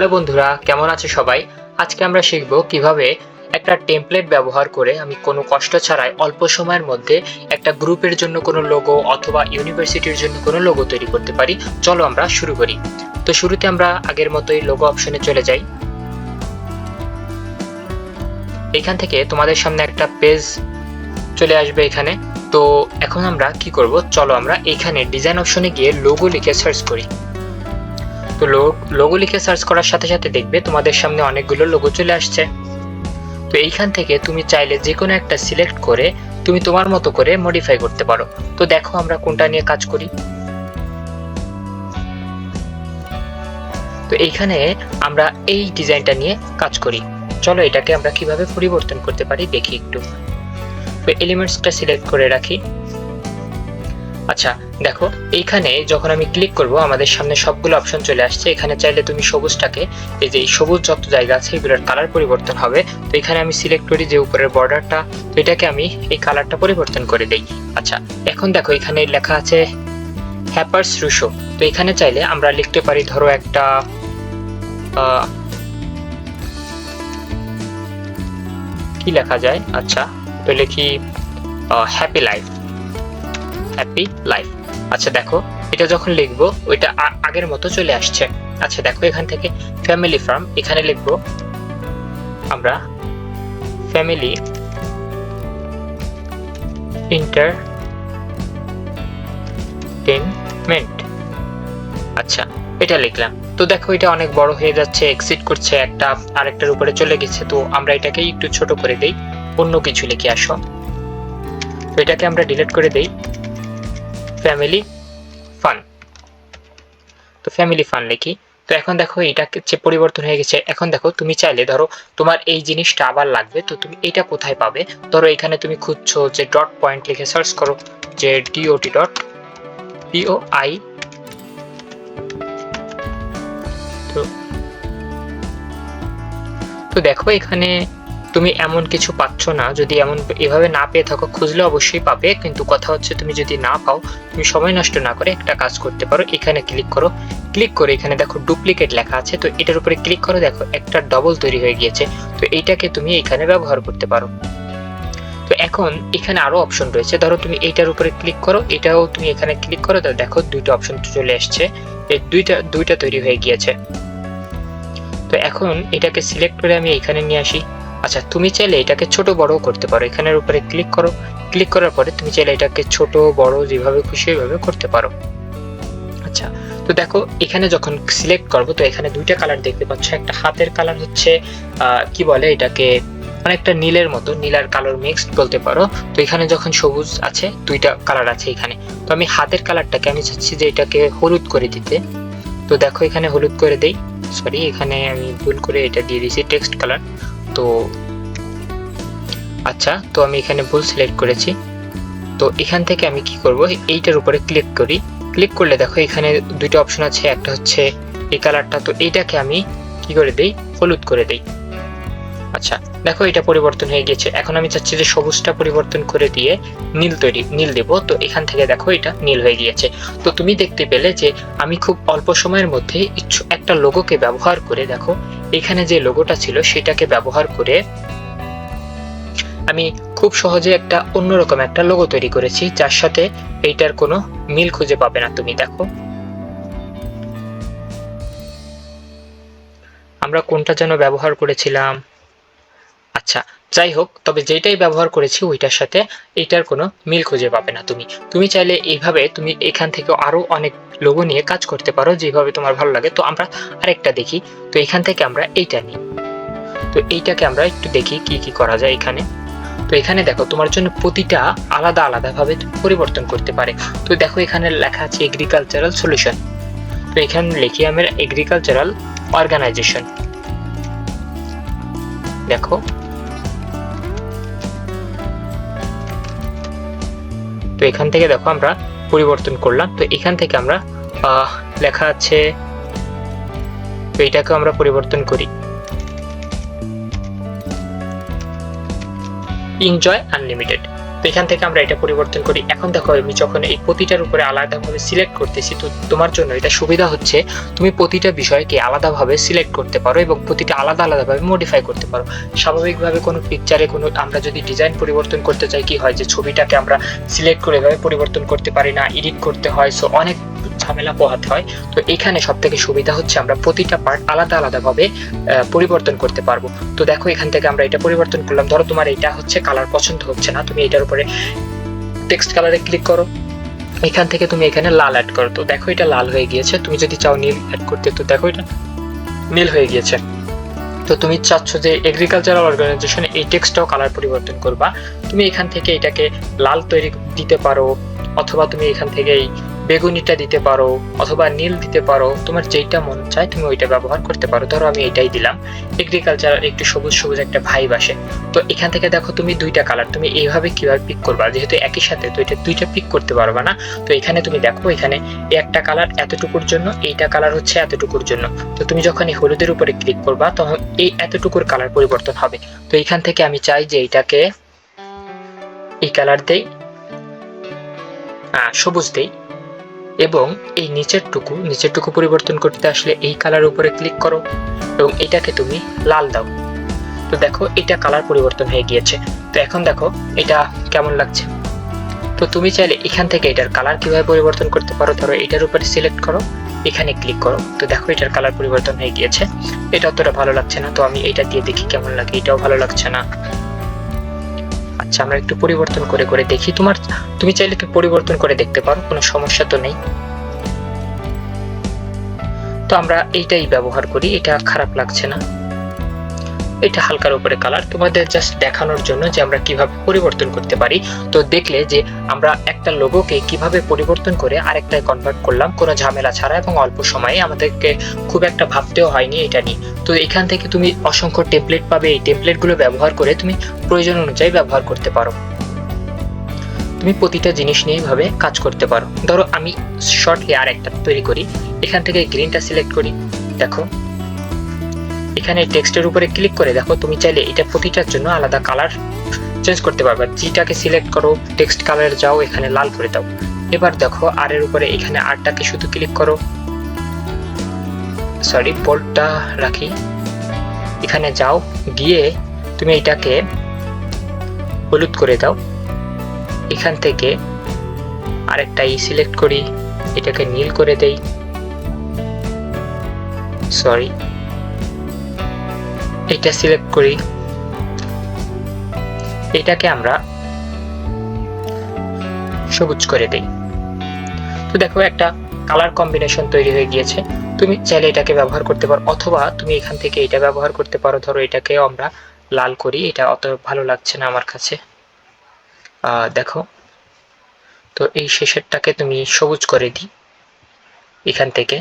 Hello বন্ধুরা, কেমন আছে সবাই? আজকে আমরা শিখব কীভাবে একটা টেমপ্লেট ব্যবহার করে আমি কোনো কষ্ট ছাড়াই অল্প সময়ের মধ্যে একটা গ্রুপের জন্য কোনো লোগো অথবা ইউনিভার্সিটির জন্য কোনো লোগো তৈরি করতে পারি। চলো আমরা শুরু করি। তো শুরুতে আমরা আগের মতোই লোগো অপশনে চলে যাই। এখান থেকে তোমাদের সামনে একটা পেজ চলে আসবে এখানে। তো এখন আমরা কি করব? চলো আমরা এখানে ডিজাইন অপশনে গিয়ে লোগো লিখে সার্চ করি। তো লোগো লিখে সার্চ করার সাথে সাথে দেখবে তোমাদের সামনে অনেকগুলো লোগো চলে আসছে। তো এইখান থেকে তুমি চাইলে যে কোনো একটা সিলেক্ট করে তুমি তোমার মতো করে মডিফাই করতে পারো। তো দেখো আমরা কোনটা নিয়ে কাজ করি। তো এইখানে আমরা এই ডিজাইনটা নিয়ে কাজ করি। চলো এটাকে আমরা কীভাবে পরিবর্তন করতে পারি দেখি একটু। তো এলিমেন্টসটা সিলেক্ট করে রাখি। আচ্ছা দেখো, এইখানে যখন আমি ক্লিক করব, আমাদের সামনে সবগুলো অপশন চলে আসছে। এখানে চাইলে তুমি সবুজটাকে, এই যে সবুজ যত জায়গা আছে, এগুলোর কালার পরিবর্তন হবে। তো এখানে আমি সিলেক্ট করি যে উপরের বর্ডারটা তো এটাকে আমি এই কালারটা পরিবর্তন করে দেই। আচ্ছা এখন দেখো, এখানে লেখা আছে হ্যাপার্স রুশো তো এখানে চাইলে আমরা লিখতে পারি, ধরো একটা কি লেখা যায়? আচ্ছা তো লিখি হ্যাপি লাইফ হ্যাপি লাইফ আচ্ছা দেখো, এটা যখন লিখব, ওইটা আগের মতো চলে আসছে। আচ্ছা দেখো, এখান থেকে ফ্যামিলি ফার্ম এখানে লিখব, আমরা ফ্যামিলি ইন্টারটেনমেন্ট আচ্ছা এটা লিখলাম। তো দেখো, এটা অনেক বড় হয়ে যাচ্ছে এক্সিট করছে একটা, আরেকটার উপরে চলে গেছে, তো আমরা এটাকে একটু ছোট করে দেই, অন্য কিছু লিখে আসো। এটাকে আমরা ডিলিট করে দেই। ফ্যামিলি ফান তো ফ্যামিলি ফান লিখি। তো এখন দেখো এটা যে পরিবর্তন হয়ে গেছে। এখন দেখো তুমি চাইলে ধরো তোমার এই জিনিসটা আবার লাগবে, তো তুমি এটা কোথায় পাবে? ধরো এখানে তুমি খুঁজছো যে ডট পয়েন্ট লিখে সার্চ করো, যে ডিওটি ডট পিও আই তো তো দেখো এখানে তুমি এমন কিছু পাচ্ছ না। যদি এমন এভাবে না পেয়ে থাকো, খুঁজলে অবশ্যই পাবে, কিন্তু কথা হচ্ছে তুমি যদি না পাও, তুমি সময় নষ্ট না করে একটা কাজ করতে পারো। এখানে ক্লিক করো। ক্লিক করে এখানে দেখো ডুপ্লিকেট লেখা আছে, তো এটার উপরে ক্লিক করো, দেখো একটা ডবল তৈরি হয়ে গিয়েছে। তো এইটাকে তুমি এখানে ব্যবহার করতে পারো। তো এখন এখানে আরও অপশন রয়েছে। ধরো তুমি এইটার উপরে ক্লিক করো, এটাও তুমি এখানে ক্লিক করো তো দেখো দুইটা অপশন চলে আসছে এই দুইটা দুইটা তৈরি হয়ে গিয়েছে। তো এখন এটাকে সিলেক্ট করে আমি এখানে নিয়ে আসি। আচ্ছা তুমি চাইলে এটাকে ছোট বড় করতে পারো। এখানের উপরে ক্লিক করো। ক্লিক করার পরে তুমি চাইলে এটাকে ছোট, বড়, যেভাবে খুশি ওইভাবে করতে পারো। আচ্ছা তো দেখো, এখানে যখন সিলেক্ট করব, তো এখানে দুইটা কালার দেখতে পাচ্ছ। একটা হাতের কালার হচ্ছে কি বলে এটাকে? অনেকটা নীলের মতো, নীল আর কালার মিক্সড বলতে পারো। তো এখানে যখন সবুজ আছে, দুইটা কালার আছে এখানে। তো আমি হাতের কালারটাকে আমি চাচ্ছি যে এটাকে হলুদ করে দিতে। তো দেখো, এখানে হলুদ করে দেই। সরি এখানে আমি ভুল করে এটা দিয়ে দিয়েছি টেক্সট কালার তো আচ্ছা তো আমি এখানে ভুল সিলেক্ট করেছি। তো এখান থেকে আমি কি করব? এইটার উপরে ক্লিক করি। ক্লিক করলে দেখো এখানে দুইটা অপশন আছে, একটা হচ্ছে এই কালারটা তো এইটাকে আমি কি করে দেই? হলুদ করে দেই। আচ্ছা দেখো এটা পরিবর্তন হয়ে গেছে। এখন আমি চাচ্ছি যে সবুজটা পরিবর্তন করে দিয়ে নীল তৈরি, নীল দেব। তো এখান থেকে দেখো এটা নীল হয়ে গিয়েছে। তো তুমি দেখতে পেলে যে আমি খুব অল্প সময়ের মধ্যে একটা লোগোকে ব্যবহার করে দেখো এখানে যে লোগোটা ছিল সেটাকে ব্যবহার করে আমি খুব সহজে একটা অন্যরকম একটা লোগো তৈরি করেছি, যার সাথে এইটার কোনো মিল খুঁজে পাবে না তুমি, দেখো। আমরা কোনটা যেন ব্যবহার করেছিলাম? আচ্ছা যাই হোক তবে যেটাই ব্যবহার করেছি ওইটার সাথে এইটার কোনো মিল খুঁজে পাবে না তুমি। তুমি চাইলে এইভাবে তুমি এখান থেকে আরও অনেক লোগো নিয়ে কাজ করতে পারো যেভাবে তোমার ভালো লাগে। তো আমরা আরেকটা দেখি। তো এখান থেকে আমরা এইটা নিই। তো এইটাকে আমরা একটু দেখি কি কি করা যায় এখানে। তো এখানে দেখো, তোমার জন্য প্রতিটা আলাদা আলাদাভাবে পরিবর্তন করতে পারে। তো দেখো, এখানে লেখা আছে এগ্রিকালচারাল সলিউশন তো এখানে লিখি আমরা এগ্রিকালচারাল অর্গানাইজেশন দেখো তো এখান থেকে দেখো আমরা পরিবর্তন করলাম। তো এখান থেকে আমরা লেখা আছে তো এটাকে আমরা পরিবর্তন করি। Enjoy unlimited. তো এখান থেকে আমরা এটা পরিবর্তন করি। এখন দেখো, আমি যখন এই প্রতিটার উপরে আলাদাভাবে সিলেক্ট করতেছি, তো তোমার জন্য এটা সুবিধা হচ্ছে, তুমি প্রতিটা বিষয়কে আলাদাভাবে সিলেক্ট করতে পারো এবং প্রতিটা আলাদা আলাদাভাবে মডিফাই করতে পারো। স্বাভাবিকভাবে কোনো পিকচারে কোনো, আমরা যদি ডিজাইন পরিবর্তন করতে চাই, কি হয় যে ছবিটাকে আমরা সিলেক্ট করে এভাবে পরিবর্তন করতে পারি না এডিট করতে হয় সো অনেক ঝামেলা পোহাতে হয়। তো এখানে সব থেকে সুবিধা হচ্ছে আমরা প্রতিটা পার্ট আলাদা আলাদাভাবে পরিবর্তন করতে পারব। তো দেখো এখান থেকে আমরা এটা পরিবর্তন করলাম। ধরো তোমার এটা হচ্ছে কালার পছন্দ হচ্ছে না, তুমি এটার উপরে টেক্সট কালারে ক্লিক করো। এখান থেকে তুমি এখানে লাল অ্যাড করো। তো দেখো এটা লাল হয়ে গিয়েছে। তুমি যদি চাও নীল অ্যাড করতে, তো দেখো এটা নীল হয়ে গিয়েছে। তো তুমি চাচ্ছ যে এগ্রিকালচারাল অর্গানাইজেশনে এই টেক্সটটাও কালার পরিবর্তন করবা। তুমি এখান থেকে এটাকে লাল তৈরি দিতে পারো, অথবা তুমি এখান থেকে এই বেগুনিটা দিতে পারো অথবা নীল দিতে পারো, তোমার যেইটা মন চায় তুমি ওইটা ব্যবহার করতে পারো। ধরো আমি এটাই দিলাম। এগ্রিকালচার একটু সবুজ সবুজ একটা ভাইব আসে। তো এখান থেকে দেখো তুমি দুইটা কালার তুমি এইভাবে কীভাবে পিক করবা? যেহেতু একই সাথে, তো এটা দুইটা পিক করতে পারবা না। তো এখানে তুমি দেখো, এখানে একটা কালার এতটুকুর জন্য, এইটা কালার হচ্ছে এতটুকুর জন্য। তো তুমি যখন এই হলুদের উপরে ক্লিক করবা, তখন এই এতটুকুর কালার পরিবর্তন হবে। তো এখান থেকে আমি চাই যে এইটাকে এই কালার দেই সবুজ দেই। এবং এই নিচের টুকু নিচের টুকু পরিবর্তন করতে আসলে এই কালার উপরে ক্লিক করো এবং এটাকে তুমি লাল দাও। তো দেখো, এটা কালার পরিবর্তন হয়ে গিয়েছে। তো এখন দেখো, এটা কেমন লাগছে? তো তুমি চাইলে এখান থেকে এটার কালার কীভাবে পরিবর্তন করতে পারো, ধরো এটার উপরে সিলেক্ট করো, এখানে ক্লিক করো। তো দেখো, এটার কালার পরিবর্তন হয়ে গিয়েছে। এটা অতটা ভালো লাগছে না, তো আমি এটা দিয়ে দেখি কেমন লাগে, এটাও ভালো লাগছে না। আচ্ছা আমরা একটু পরিবর্তন করে করে দেখি। তোমার, তুমি চাইলে একটু পরিবর্তন করে দেখতে পারো, কোনো সমস্যা তো নেই। তো আমরা এইটাই ব্যবহার করি, এটা খারাপ লাগছে না। এটা হালকার উপরে কালার তোমাদের জাস্ট দেখানোর জন্য যে আমরা কীভাবে পরিবর্তন করতে পারি। তো দেখলে যে আমরা একটা লোগোকে কীভাবে পরিবর্তন করে আরেকটায় কনভার্ট করলাম, কোনো ঝামেলা ছাড়া এবং অল্প সময়ে। আমাদেরকে খুব একটা ভাবতেও হয়নি এটা নিয়ে। তো এখান থেকে তুমি অসংখ্য টেমপ্লেট পাবে। এই টেমপ্লেটগুলো ব্যবহার করে তুমি প্রয়োজন অনুযায়ী ব্যবহার করতে পারো। তুমি প্রতিটা জিনিস নিয়ে এইভাবে কাজ করতে পারো। ধরো আমি শর্টলি আর একটা তৈরি করি। এখান থেকে গ্রিনটা সিলেক্ট করি। দেখো এখানে টেক্সটের উপরে ক্লিক করে দেখো, তুমি চাইলে এটা প্রতিটার জন্য আলাদা কালার চেঞ্জ করতে পারবে। জিটাকে সিলেক্ট করো টেক্সট কালার যাও, এখানে লাল করে দাও। এবার দেখো আর এর উপরে এখানে আরটাকে শুধু ক্লিক করো। সরি বোল্টটা রাখি। এখানে যাও, গিয়ে তুমি এটাকে হলুদ করে দাও। এখান থেকে আরেকটা ই সিলেক্ট করি, এটাকে নীল করে দেই। সরি এটা সিলেক্ট করি। এটাকে আমরা সবুজ করে দেই। তো দেখো, একটা কালার কম্বিনেশন তৈরি হয়ে গিয়েছে। তুমি চাইলে এটাকে ব্যবহার করতে পারো, অথবা তুমি এখান থেকে এটা ব্যবহার করতে পারো। ধরো এটাকেও আমরা লাল করি, এটা অত ভালো লাগছে না আমার কাছে। দেখো, তো এই শেষেরটাকে তুমি সবুজ করে দিই, এখান থেকে।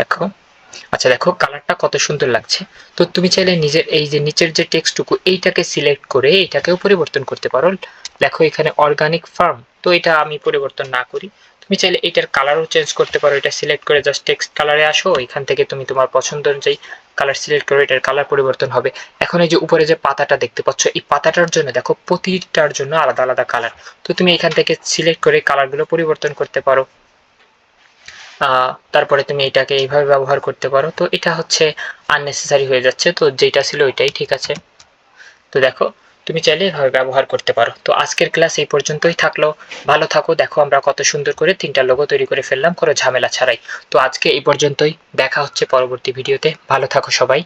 দেখো। আচ্ছা দেখো কালারটা কত সুন্দর লাগছে। তো তুমি চাইলে নিজের, এই যে নিচের যে টেক্সটটুকু এইটাকে সিলেক্ট করে এটাকেও পরিবর্তন করতে পারো। দেখো, এখানে অর্গানিক ফার্ম তো এটা আমি পরিবর্তন না করি। তুমি চাইলে এটার কালারও চেঞ্জ করতে পারো। এটা সিলেক্ট করে জাস্ট টেক্সট কালারে আসো, এখান থেকে তুমি তোমার পছন্দ অনুযায়ী কালার সিলেক্ট করে, এটার কালার পরিবর্তন হবে। এখন এই যে উপরে যে পাতাটা দেখতে পাচ্ছ, এই পাতাটার জন্য দেখো, প্রতিটার জন্য আলাদা আলাদা কালার তো তুমি এখান থেকে সিলেক্ট করে কালারগুলো পরিবর্তন করতে পারো। তারপরে তুমি এটাকে এইভাবে ব্যবহার করতে পারো। তো এটা হচ্ছে আননেসেসারি হয়ে যাচ্ছে। তো যেটা ছিল ওইটাই, ঠিক আছে? তো দেখো, তুমি চাইলে এভাবে ব্যবহার করতে পারো। তো আজকের ক্লাস এই পর্যন্তই থাকল। ভালো থাকো, দেখো আমরা কত সুন্দর করে তিনটা লোগো তৈরি করে ফেললাম, কোনো ঝামেলা ছাড়াই। তো আজকে এই পর্যন্তই। দেখা হচ্ছে পরবর্তী ভিডিওতে ভালো থাকো সবাই।